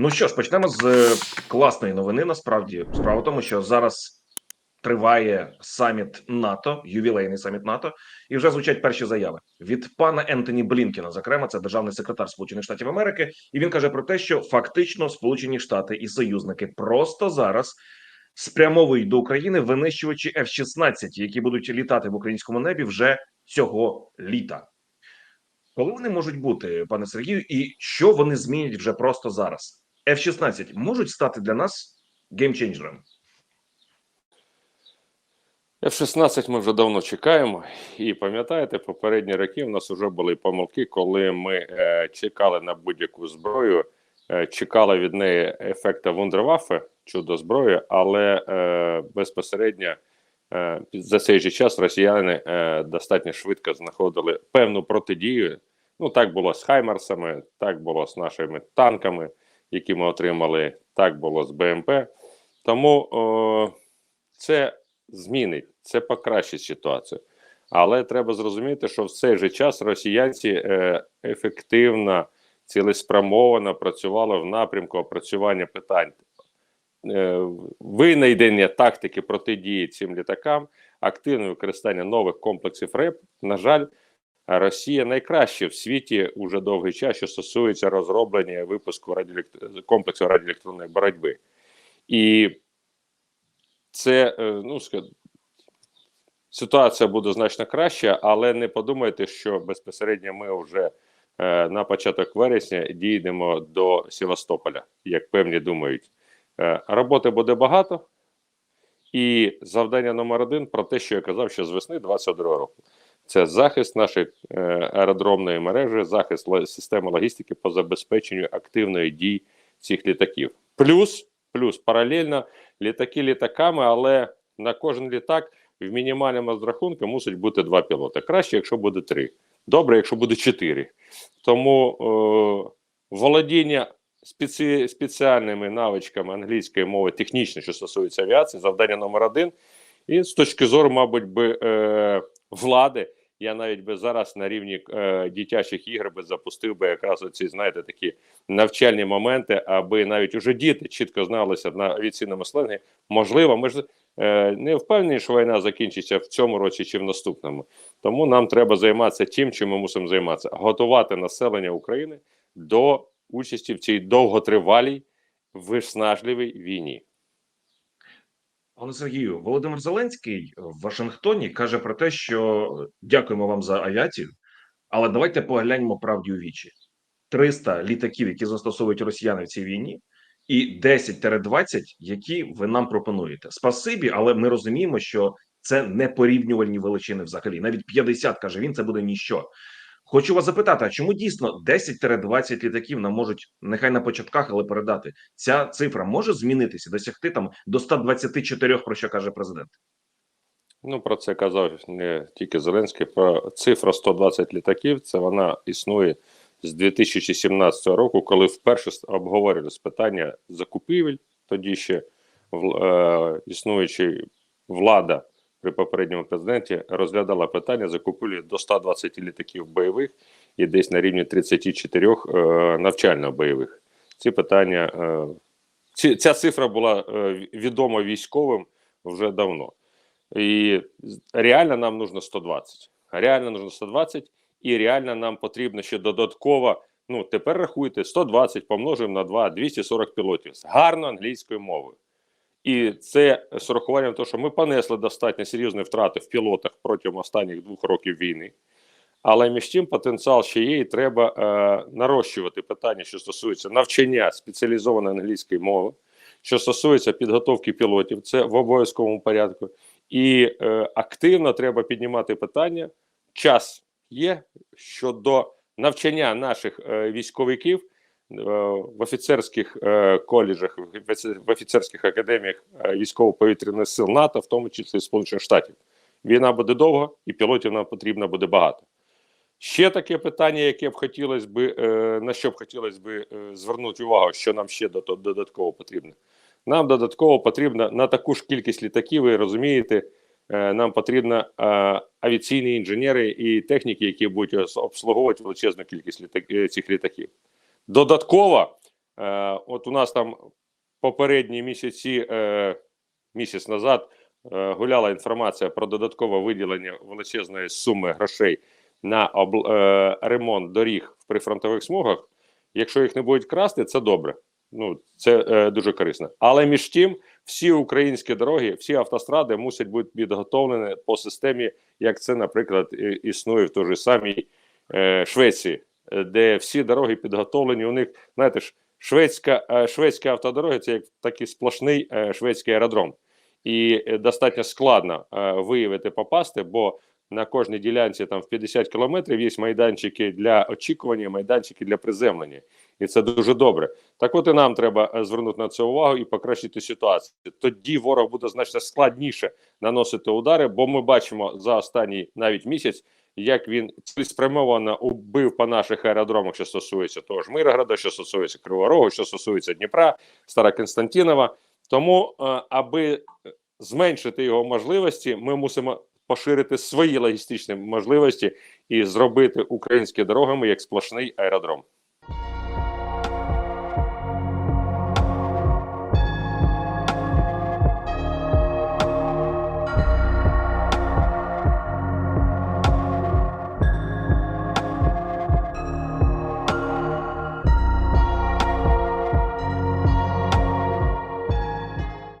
Ну що ж, почнемо з е, класної новини. Насправді, справа в тому, що зараз триває саміт НАТО, ювілейний саміт НАТО, і вже звучать перші заяви від пана Ентоні Блінкена. Зокрема, це державний секретар Сполучених Штатів Америки, і він каже про те, що фактично Сполучені Штати і союзники просто зараз спрямовують до України винищувачі F-16, які будуть літати в українському небі вже цього літа. Коли вони можуть бути, пане Сергію, і що вони змінять вже просто зараз? F-16 можуть стати для нас геймченджером? F-16 ми вже давно чекаємо, і пам'ятаєте, попередні роки в нас вже були помилки, коли ми е, чекали на будь-яку зброю, е, чекали від неї ефекта вундерваффе, чудо зброї, але е, безпосередньо е, за цей же час росіяни е, достатньо швидко знаходили певну протидію. Ну так було з Хаймарсами, так було з нашими танками, які ми отримали, так було з БМП. Тому о, це змінить, це покращить ситуацію. Але треба зрозуміти, що в цей же час росіянці е, ефективно, цілеспрямовано працювали в напрямку опрацювання питань е, винайдення тактики протидії цим літакам, активне використання нових комплексів РЕП. На жаль, Росія найкраще в світі уже довгий час, що стосується розроблення випуску радіоелект... комплексу радіоелектронної боротьби. І це, е, ну ситуація буде значно краща, але не подумайте, що безпосередньо ми вже е, на початок вересня дійдемо до Севастополя, як певні думають. Е, роботи буде багато, і завдання номер один про те, що я казав ще з весни 22 року. Це захист нашої е, аеродромної мережі, захист системи логістики по забезпеченню активної дії цих літаків. Плюс, плюс паралельно літаки літаками, але на кожен літак в мінімальному розрахунку мусить бути два пілоти. Краще, якщо буде три. Добре, якщо буде чотири. Тому е, володіння спеці, спеціальними навичками англійської мови, технічно, що стосується авіації, завдання номер один. І з точки зору, мабуть, би е, влади, я навіть би зараз на рівні е, дитячих ігор би запустив би якраз оці, знаєте, такі навчальні моменти, аби навіть уже діти чітко зналися на авіаційному сленгі. Можливо, ми ж е, не впевнені, що війна закінчиться в цьому році чи в наступному. Тому нам треба займатися тим, чим ми мусимо займатися: готувати населення України до участі в цій довготривалій, виснажливій війні. Пане Сергію, Володимир Зеленський в Вашингтоні каже про те, що дякуємо вам за авіацію, але давайте погляньмо правді у вічі: 300 літаків, які застосовують росіяни в цій війні, і 10-20, які ви нам пропонуєте. Спасибі, але ми розуміємо, що це не порівнювальні величини взагалі. Навіть 50, каже він, це буде ніщо. Хочу вас запитати: а чому дійсно 10-20 літаків нам можуть нехай на початках, але передати? Ця цифра може змінитися, досягти там до 124, про що каже президент. Ну, про це казав не тільки Зеленський. Про цифра 120 літаків. Це вона існує з 2017 року, коли вперше обговорювалися питання закупівель. Тоді ще е, існуюча влада при попередньому президенті розглядала питання закупівлі до 120 літаків бойових і десь на рівні 34 е, навчально-бойових. Ці питання е, ця цифра була е, відома військовим вже давно. І реально нам нужно 120. Реально нужно 120, і реально нам потрібно ще додатково. Ну, тепер рахуйте, 120 помножимо на 2, 240 пілотів з гарно англійською мовою. І це з урахуванням того, що ми понесли достатньо серйозні втрати в пілотах протягом останніх двох років війни. Але між тим потенціал ще є, і треба е, нарощувати питання, що стосується навчання спеціалізованої англійської мови, що стосується підготовки пілотів, це в обов'язковому порядку. І е, активно треба піднімати питання. Час є щодо навчання наших е, військовиків в офіцерських е, коледжах, в офіцерських академіях е, військово-повітряних сил НАТО, в тому числі Сполучених Штатів. Війна буде довго, і пілотів нам потрібно буде багато. Ще таке питання, яке б хотілося би, е, на що б хотілося е, звернути увагу, що нам ще додатково потрібно. Нам додатково потрібно на таку ж кількість літаків, ви розумієте, е, нам потрібно е, авіаційні інженери і техніки, які будуть обслуговувати величезну кількість літак, е, цих літаків. Додатково Е, от у нас там попередні місяці, е, місяць назад, е, гуляла інформація про додаткове виділення величезної суми грошей на об, е, ремонт доріг в прифронтових смугах. Якщо їх не будуть красти, це добре. Ну це е, дуже корисно. Але між тим, всі українські дороги, всі автостради мусять бути підготовлені по системі, як це, наприклад, існує в той же самій е, Швеції, де всі дороги підготовлені. У них, знаєте ж, шведська, е, шведська автодороги це як такий сплошний е, шведський аеродром. І е, достатньо складно е, виявити, попасти, бо на кожній ділянці там в 50 кілометрів є майданчики для очікування, майданчики для приземлення. І це дуже добре. Так от і нам треба е, звернути на це увагу і покращити ситуацію. Тоді ворог буде значно складніше наносити удари, бо ми бачимо за останній навіть місяць, як він цілеспрямовано убив по наших аеродромах, що стосується того ж Миргорода, що стосується Кривого Рогу, що стосується Дніпра, Староконстантинова. Тому, е, аби зменшити його можливості, ми мусимо поширити свої логістичні можливості і зробити українські дорогами як сплошний аеродром.